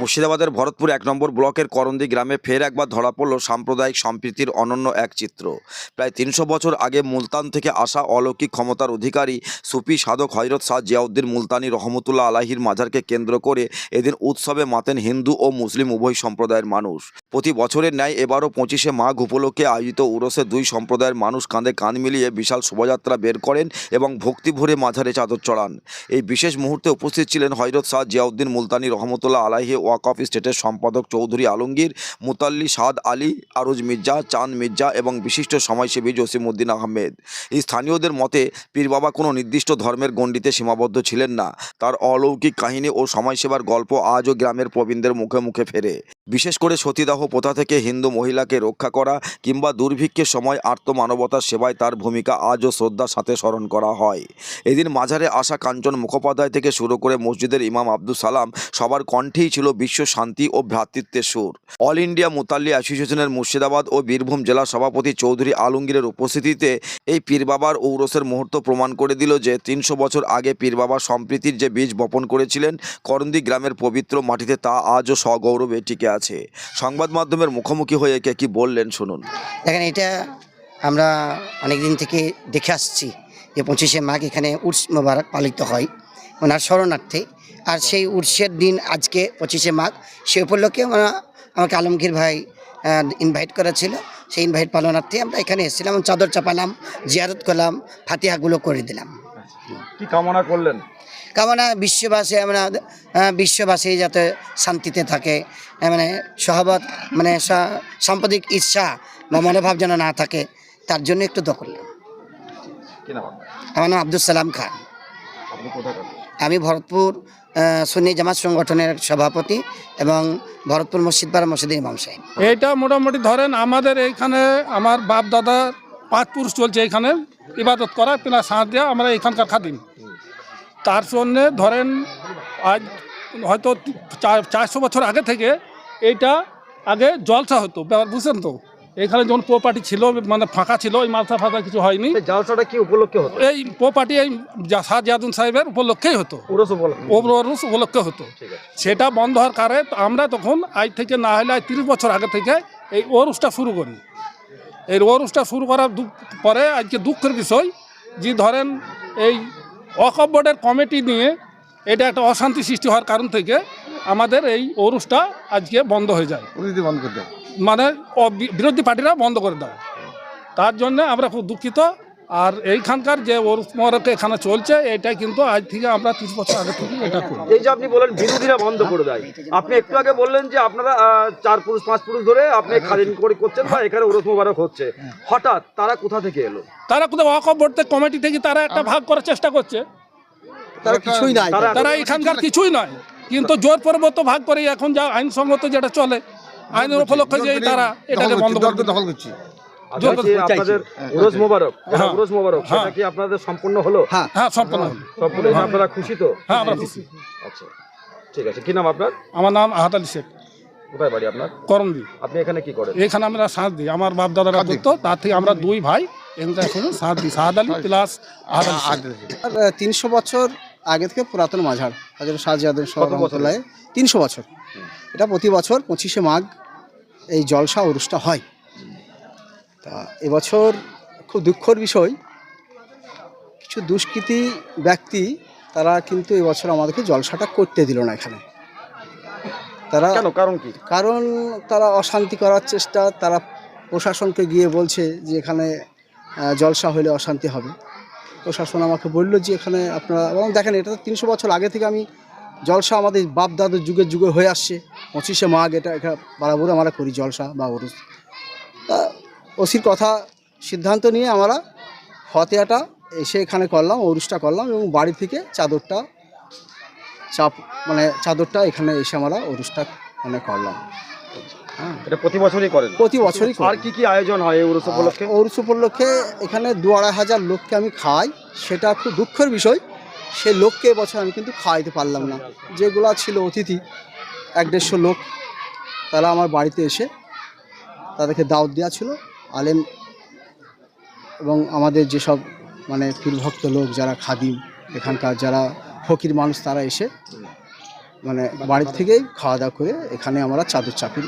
মুর্শিদাবাদের ভরতপুর এক নম্বর ব্লকের করন্দি গ্রামে ফের একবার ধরা পড়ল সাম্প্রদায়িক সম্প্রীতির অনন্য এক চিত্র। প্রায় তিনশো বছর আগে মুলতান থেকে আসা অলৌকিক ক্ষমতার অধিকারী সুফি সাধক হজরত শাহ জিয়াউদ্দিন মুলতানি রহমতুল্লাহ আলাহির মাজারকে কেন্দ্র করে এদিন উৎসবে মাতেন হিন্দু ও মুসলিম উভয় সম্প্রদায়ের মানুষ। প্রতি বছরের ন্যায় এবারও পঁচিশে মাঘ উপলক্ষে আয়োজিত উরসে দুই সম্প্রদায়ের মানুষ কাঁধে কাঁধ মিলিয়ে বিশাল শোভাযাত্রা বের করেন এবং ভক্তি ভরে মাঝারে চাদর চড়ান। এই বিশেষ মুহূর্তে উপস্থিত ছিলেন হজরত শাহ জিয়াউদ্দিন মুলতানি রহমতুল্লাহ আলাহি ওয়াকফ স্টেটের সম্পাদক চৌধুরী আলমগীর, মুতাল্লি সাদ আলী, আরুজ মির্জা, চাঁদ মির্জা এবং বিশিষ্ট সমাজসেবী জসিমউদ্দিন আহমেদ। স্থানীয়দের মতে পীর বাবা কোনো নির্দিষ্ট ধর্মের গণ্ডিতে সীমাবদ্ধ ছিলেন না। তার অলৌকিক কাহিনী ও সমাজসেবার গল্প আজও গ্রামের প্রবীণদের মুখে মুখে ফেরে। বিশেষ করে সতীদাহ প্রথা থেকে হিন্দু মহিলাকে রক্ষা করা কিংবা দুর্ভিক্ষের সময় আর্তমানবতার সেবায় তার ভূমিকা আজও শ্রদ্ধার সাথে স্মরণ করা হয়। এদিন মাঝারে আসা কাঞ্চন মুখোপাধ্যায় থেকে শুরু করে মসজিদের ইমাম আব্দুল সালাম সবার কণ্ঠেই ছিল বিশ্ব শান্তি ও ভ্রাতৃত্বের সুর। অল ইন্ডিয়া মুতাল্লি অ্যাসোসিয়েশনের মুর্শিদাবাদ ও বীরভূম জেলা সভাপতি চৌধুরী আলমগীরের উপস্থিতিতে এই পীর বাবার ঔরসের মুহূর্ত প্রমাণ করে দিল যে তিনশো বছর আগে পীর বাবা সম্প্রীতির যে বীজ বপন করেছিলেন করন্দি গ্রামের পবিত্র মাটিতে তা আজও সগৌরবে টিকে আছে। সংবাদ মাধ্যমের মুখোমুখি হয়ে কে কি বললেন শুনুন। দেখেন এটা আমরা অনেক দিন থেকে দেখে আসছি যে পঁচিশে মাঘ এখানে উর্স মোবারক পালিত হয় ওনার শরণার্থে। আর সেই উর্সের দিন আজকে পঁচিশে মাঘ সে উপলক্ষে আমরা আমাকে আলমগীর ভাই ইনভাইট করেছিল। সেই ইনভাইট পালনার্থে আমরা এখানে এসেছিলাম চাদর চাপালাম জিয়ারত করলাম ফাতিহাগুলো করে দিলাম। কি কামনা করলেন? কামনা বিশ্ববাসী আমরা বিশ্ববাসী যাতে শান্তিতে থাকে মানে সহবত মানে সা- সাম্প্রতিক ইচ্ছা বা মনোভাব যেন না থাকে তার জন্য একটু করলাম। আমার নাম আব্দুল সালাম খান। আমি ভরতপুর সুন্নি জামাত সংগঠনের সভাপতি এবং ভরতপুর মসজিদ পাড়া মসজিদের ইমাম সাহেব। এইটা মোটামুটি ধরেন আমাদের এইখানে আমার বাপ দাদা পাঁচ পুরুষ চলছে এখানে ইবাদত করা কিনা সাঁত দেওয়া আমরা এখানকার খাদিম। তার জন্যে ধরেন আজ হয়তো চার- চারশো বছর আগে থেকে এইটা আগে জলসা হতো ব্যাপার বুঝছেন তো? এখানে যখন প্রপার্টি ছিল মানে ফাঁকা ছিল ওই মাথা ফাঁকা কিছু হয়নি। জলসাটা কি উপলক্ষে হতো? এই প্রপার্টি এই জিয়াদুন সাহেবের উপলক্ষেই হতো। উরস উপলক্ষে। হতো। সেটা বন্ধ হওয়ার কারণে আমরা তখন আজ থেকে না হলে আজ তিরিশ বছর আগে থেকে এই ওরসটা শুরু করি। এই ওরসটা শুরু করার পরে আজকে দুঃখের বিষয় যে ধরেন এই ওয়াকফ বোর্ডের কমিটি নিয়ে এটা একটা অশান্তি সৃষ্টি হওয়ার কারণ থেকে আমাদের এই অরুষটা আজকে বন্ধ হয়ে যায়। বন্ধ করে দেয় মানে বিরোধী পার্টিরা বন্ধ করে দেয় তার জন্য আমরা খুব দুঃখিত। আর এইখানকার যে ওরস মহরক এখানে চলছে এটা কিন্তু আজ থেকে আমরা তিরিশ বছর আগে থেকে এটা করি এই যে আপনি বলেন বিরোধীরা বন্ধ করে দেয় আপনি একটু আগে বললেন যে আপনারা চার পুরুষ পাঁচ পুরুষ ধরে আপনি খাদিন করে করছেন বা এখানে উরস মোবারক হচ্ছে। হঠাৎ তারা কোথা থেকে এলো? তারা কোথাও ওয়াকফ বোর্ড কমিটি থেকে তারা একটা ভাগ করার চেষ্টা করছে। তারা কিছুই নাই। তারা এখানকার কিছুই নয় কিন্তু জোর পরবর্ত ভাগ করে এখন যা আইনসঙ্গত যেটা চলে আইনের উপলক্ষে যে তারা এটাকে বন্ধ করে দখল করছি। আপনাদের উরস মোবারক যেটা। মোবারক সেটা কি আপনাদের সম্পূর্ণ হলো? হ্যাঁ হ্যাঁ সম্পূর্ণ সম্পূর্ণ আপনারা খুশি তো? হ্যাঁ আমরা খুশি। আচ্ছা ঠিক আছে। কি নাম আপনার? আমার নাম আহাদ আলী শেখ। কোথায় বাড়ি আপনার? করমদি। আপনি এখানে কি করেন? এখানে আমরা দিই। আমার বাপ দাদারা করতো তার থেকে আমরা দুই ভাই এখানকার এখন সাথ দিই। সাহাদ আলী প্লাস। তিনশো বছর আগে থেকে পুরাতন মাঝার হাজার শাহজাহাদের? তিনশো বছর। এটা প্রতি বছর পঁচিশে মাঘ এই জলসা উরুসটা হয়। তা এবছর খুব দুঃখর বিষয় কিছু দুষ্কৃতী ব্যক্তি তারা কিন্তু এবছর আমাদেরকে জলসাটা করতে দিল না এখানে। তারা কারণ কি? কারণ তারা অশান্তি করার চেষ্টা তারা প্রশাসনকে গিয়ে বলছে যে এখানে জলসা হলে অশান্তি হবে। প্রশাসন আমাকে বলল যে এখানে আপনারা এবং দেখেন এটা তো তিনশো বছর আগে থেকে আমি জলসা আমাদের বাপ দাদুর যুগে যুগে হয়ে আসছে। পঁচিশে মাঘ এটা এটা বরাবর আমরা করি জলসা বা উরুস তা ওসির কথা সিদ্ধান্ত নিয়ে আমরা ফতেয়াটা এসে এখানে করলাম উরুসটা করলাম এবং বাড়ি থেকে চাদরটা চাপ মানে চাদরটা এখানে এসে আমরা উরুসটা মানে করলাম। হ্যাঁ। এটা প্রতি বছরই করেন? প্রতি বছরই আর কি কি আয়োজন হয় এই উপলক্ষে? আর উপলক্ষে এখানে দু আড়াই হাজার লোককে আমি খাই সেটা খুব দুঃখের বিষয় সে লোককে এবছর আমি কিন্তু খাওয়াইতে পারলাম না। যেগুলা ছিল অতিথি এক দেড়শো লোক তারা আমার বাড়িতে এসে তাদেরকে দাওয়াত দেওয়া ছিল। আলেম এবং আমাদের যেসব মানে পীরভক্ত লোক যারা খাদিম এখানকার যারা ফকির মানুষ তারা এসে মানে বাড়ির থেকেই খাওয়া দাওয়া করে এখানে আমরা চাদর চাপির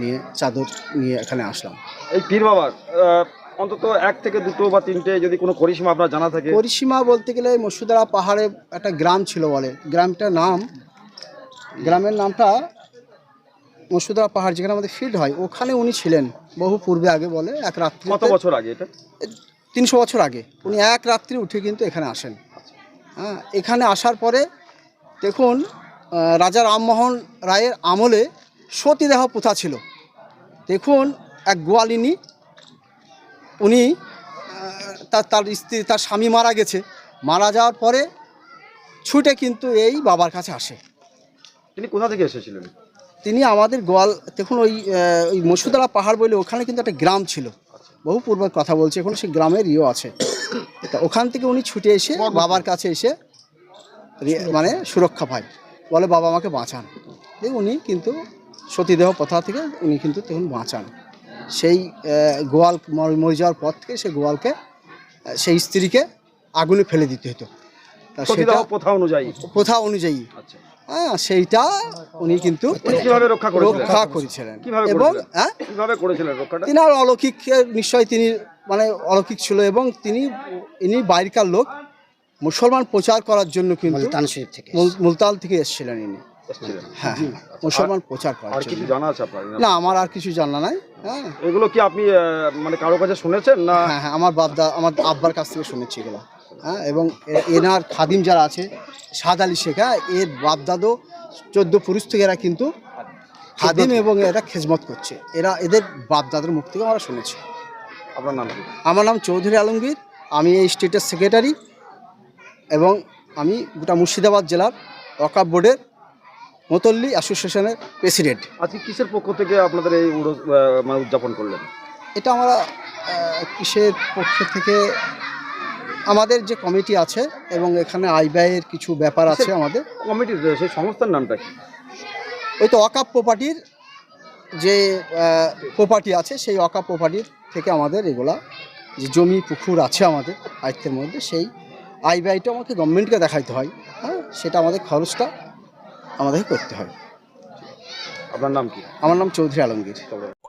নিয়ে চাদর নিয়ে এখানে আসলাম। এই পীর বাবার অন্তত এক থেকে দুটো বা তিনটে যদি কোনো পরিসীমা আপনার জানা থাকে? পরিসীমা বলতে গেলে মসুদারা পাহাড়ে একটা গ্রাম ছিল বলে। গ্রামটার নাম গ্রামের নামটা মসুদারা পাহাড় যেখানে আমাদের ফিল্ড হয় ওখানে উনি ছিলেন। বহু পূর্বে আগে বলে এক রাত্রি কত বছর আগে এটা? তিনশো বছর আগে। উনি এক রাত্রি উঠে কিন্তু এখানে আসেন। হ্যাঁ এখানে আসার পরে দেখুন রাজা রামমোহন রায়ের আমলে সতীদাহ প্রথা ছিল। দেখুন এক গোয়ালিনী উনি তার তার স্ত্রী তার স্বামী মারা গেছে। মারা যাওয়ার পরে ছুটে কিন্তু এই বাবার কাছে আসে। তিনি কোথা থেকে এসেছিলেন? তিনি আমাদের গোয়াল দেখুন ওই ওই মসুদারা পাহাড় বলে ওখানে কিন্তু একটা গ্রাম ছিল। বহু পূর্বের কথা বলছে এখন সেই গ্রামের ইয়েও আছে। তা ওখান থেকে উনি ছুটে এসে বাবার কাছে এসে মানে সুরক্ষা পায়। বলে বাবা আমাকে বাঁচান। উনি কিন্তু সতীদেহ প্রথা থেকে উনি কিন্তু তখন বাঁচান। সেই গোয়াল মর- যাওয়ার পর থেকে সেই গোয়ালকে সেই স্ত্রীকে আগুনে ফেলে দিতে হতো। তা সেটা সতীদাহ প্রথা অনুযায়ী। প্রথা অনুযায়ী। আচ্ছা। হ্যাঁ সেইটা উনি কিন্তু কীভাবে রক্ষা করেছিলেন? রক্ষা করেছিলেন। এবং হ্যাঁ? কীভাবে করেছিলেন রক্ষাটা? তিনি আর অলৌকিক নিশ্চয় তিনি মানে অলৌকিক ছিল এবং তিনি ইনি বাইরকার লোক মুসলমান প্রচার করার জন্য কিন্তু মুলতান শরীফ থেকে মুলতান থেকে এসেছিলেন ইনি। হ্যাঁ মুসলমান প্রচার করার আর জন্য। কিছু জানা আছে আপনার? না আমার আর কিছু জানা নাই হ্যাঁ। এগুলো কি আপনি মানে কারও কাছে শুনেছেন না? হ্যাঁ হ্যাঁ আমার বাপদা আমার আব্বার কাছ থেকে শুনেছি এগুলো। হ্যাঁ এবং এনার খাদিম যারা আছে সাদ আলী শেখা এর বাপদাদো চোদ্দ পুরুষ থেকে এরা কিন্তু খাদিম এবং এরা খেজমত করছে। এরা এদের বাপদাদার মুখ থেকে আমরা শুনেছি। আপনার নাম আমার নাম চৌধুরী আলমগীর আমি এই স্টেটের সেক্রেটারি এবং আমি গোটা মুর্শিদাবাদ জেলার ওয়াকাব বোর্ডের মতল্লি অ্যাসোসিয়েশনের প্রেসিডেন্ট। আজকে কিসের পক্ষ থেকে আপনাদের এই উড়ো- মানে উদযাপন করলেন? এটা আমরা কিসের পক্ষ থেকে আমাদের যে কমিটি আছে এবং এখানে আয় ব্যয়ের কিছু ব্যাপার আছে আমাদের। কমিটির সেই সংস্থার নামটা কি? ওই তো অকাপ প্রপার্টির যে প্রপার্টি আছে সেই অকাপ প্রপার্টির থেকে আমাদের এগুলা যে জমি পুকুর আছে আমাদের আয়ত্তের মধ্যে সেই আয় ব্যয়টা আমাকে গভর্নমেন্টকে দেখাইতে হয়। হ্যাঁ সেটা আমাদের খরচটা আমাদেরকে করতে হয়। আপনার নাম কি? আমার নাম চৌধুরী আলমগীর।